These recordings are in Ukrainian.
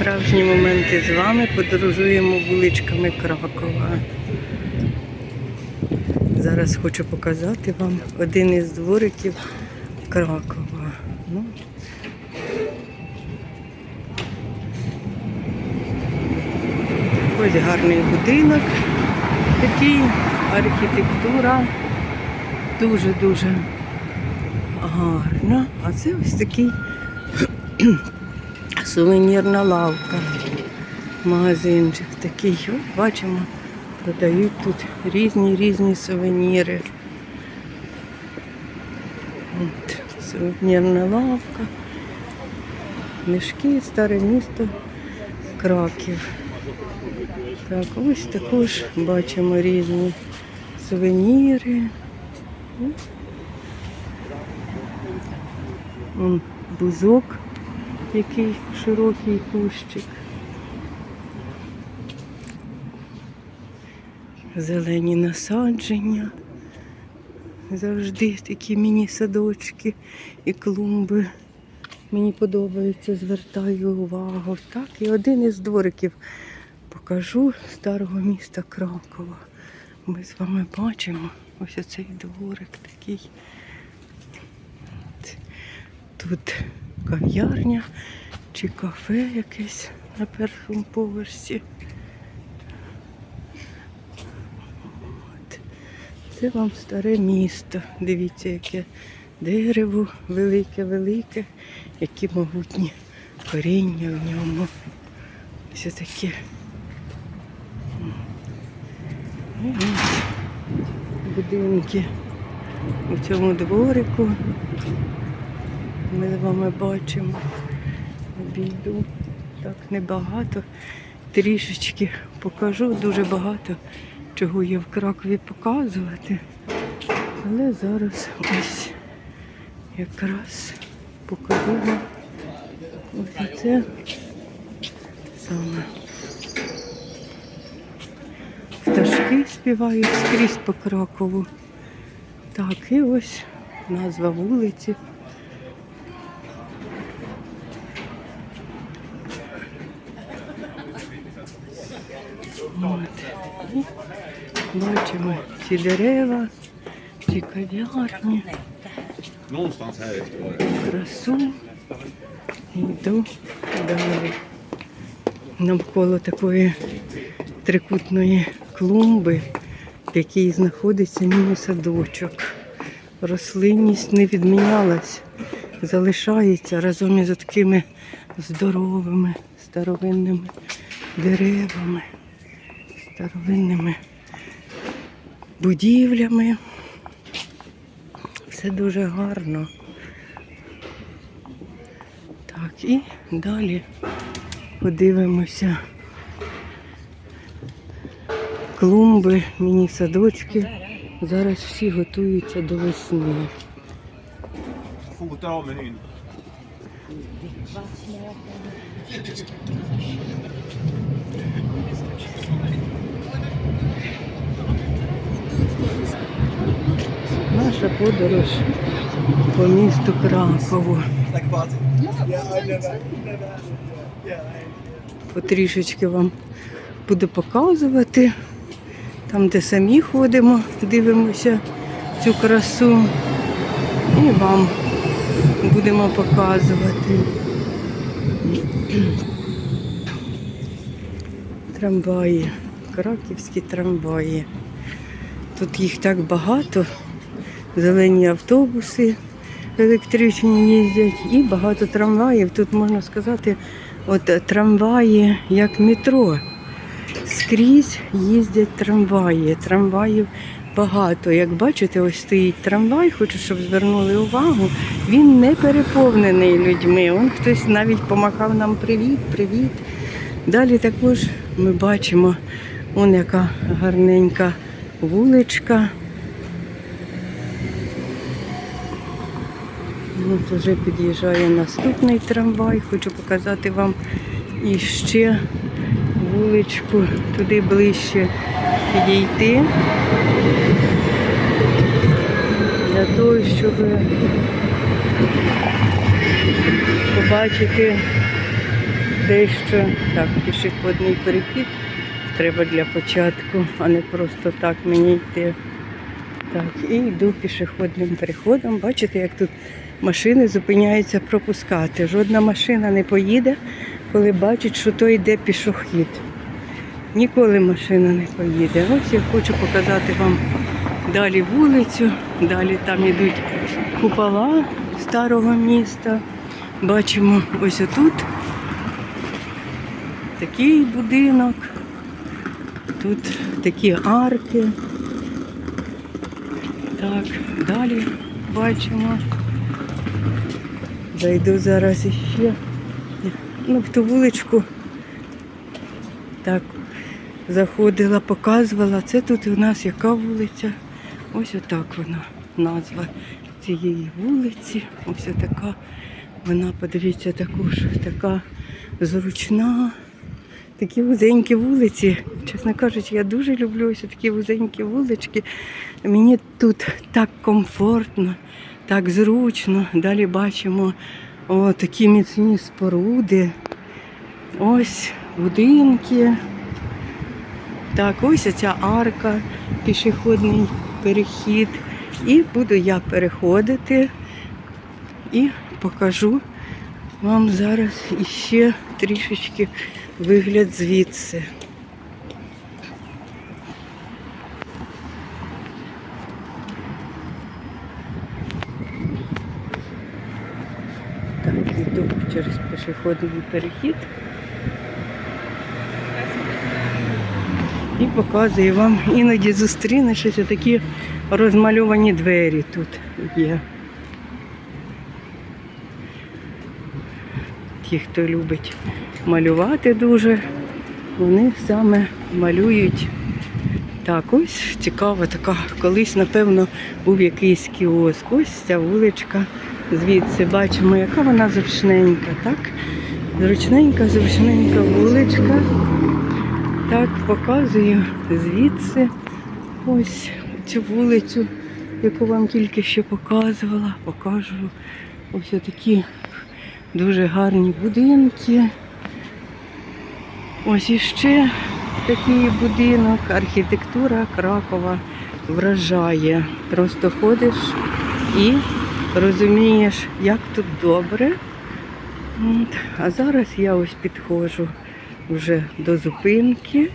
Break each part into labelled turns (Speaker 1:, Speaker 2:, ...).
Speaker 1: Справжні моменти з вами подорожуємо вуличками Кракова. Зараз хочу показати вам один із двориків Кракова. Ну, ось гарний будинок, такий архітектура дуже-дуже гарна. А це ось такий сувенірна лавка. Магазинчик такий. От бачимо, продають тут різні різні сувеніри. От, сувенірна лавка. Мішки, старе місто, Краків. Так, ось також бачимо різні сувеніри. Бузок, який широкий кущик. Зелені насадження. Завжди такі міні-садочки і клумби. Мені подобається, звертаю увагу. Так, і один із двориків покажу старого міста Кракова. Ми з вами бачимо ось оцей дворик такий. Тут кав'ярня чи кафе якесь на першому поверсі. От. Це вам старе місто. Дивіться, яке дерево велике-велике, які могутні коріння в ньому. Все таке. Будинки у цьому дворику. Ми з вами бачимо. Обійду так небагато. Трішечки покажу дуже багато, чого є в Кракові показувати. Але зараз ось якраз покажу вам ось це саме. Пташки співають скрізь по Кракову. Так, і ось назва вулиці. Бачимо ці дерева, ці кав'ярні, красу. Йду далі. Навколо такої трикутної клумби, в якій знаходиться міні-садочок. Рослинність не відмінялась, залишається разом із такими здоровими старовинними деревами, старовинними будівлями. Все дуже гарно. Так, і далі подивимося. Клумби, міні-садочки. Зараз всі готуються до весни. Наша подорож по місту Кракову. Потрішечки вам буду показувати. Там, де самі ходимо, дивимося цю красу. І вам будемо показувати. Трамваї, краківські трамваї. Тут їх так багато. Зелені автобуси електричні їздять і багато трамваїв. Тут можна сказати, от трамваї як метро. Скрізь їздять трамваї. Трамваїв багато. Як бачите, ось стоїть трамвай, хочу, щоб звернули увагу. Він не переповнений людьми. Он хтось навіть помахав нам привіт, привіт. Далі також ми бачимо, он яка гарненька вуличка. От вже під'їжджає наступний трамвай. Хочу показати вам іще вуличку туди ближче підійти. Для того, щоб побачити дещо. Так, пішохідний перехід треба для початку, а не просто так мені йти. Так, і йду пішохідним переходом. Бачите, як тут машини зупиняються пропускати. Жодна машина не поїде, коли бачить, що то йде пішохід. Ніколи машина не поїде. Ось я хочу показати вам далі вулицю. Далі там йдуть купола старого міста. Бачимо ось отут такий будинок. Тут такі арки. Так, далі бачимо. Зайду зараз іще. Ну, в ту вуличку. Так, заходила, показувала. Це тут у нас яка вулиця? Ось отак вона, назва цієї вулиці. Ось така. Вона, подивіться, також така зручна. Такі вузенькі вулиці. Чесно кажучи, я дуже люблю ось такі вузенькі вулички. Мені тут так комфортно, так зручно. Далі бачимо о, такі міцні споруди. Ось будинки. Так, ось ця арка, пішохідний перехід. І буду я переходити і покажу вам зараз іще трішечки вигляд звідси. Так, йду через пішохідний перехід. І показую вам, іноді зустрінеш ось такі розмальовані двері тут є. Ті, хто любить малювати дуже, вони саме малюють. Так, ось цікава така. Колись, напевно, був якийсь кіоск. Ось ця вуличка. Звідси бачимо, яка вона зручненька, так? Зручненька, зручненька вуличка. Так, показую звідси ось цю вулицю, яку вам тільки що показувала. Покажу ось такі дуже гарні будинки. Ось іще такий будинок. Архітектура Кракова вражає. Просто ходиш і розумієш, як тут добре. От. А зараз я ось підходжу вже до зупинки.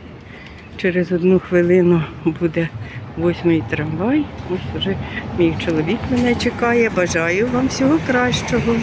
Speaker 1: Через одну хвилину буде восьмий трамвай. Ось вже мій чоловік мене чекає. Бажаю вам всього кращого.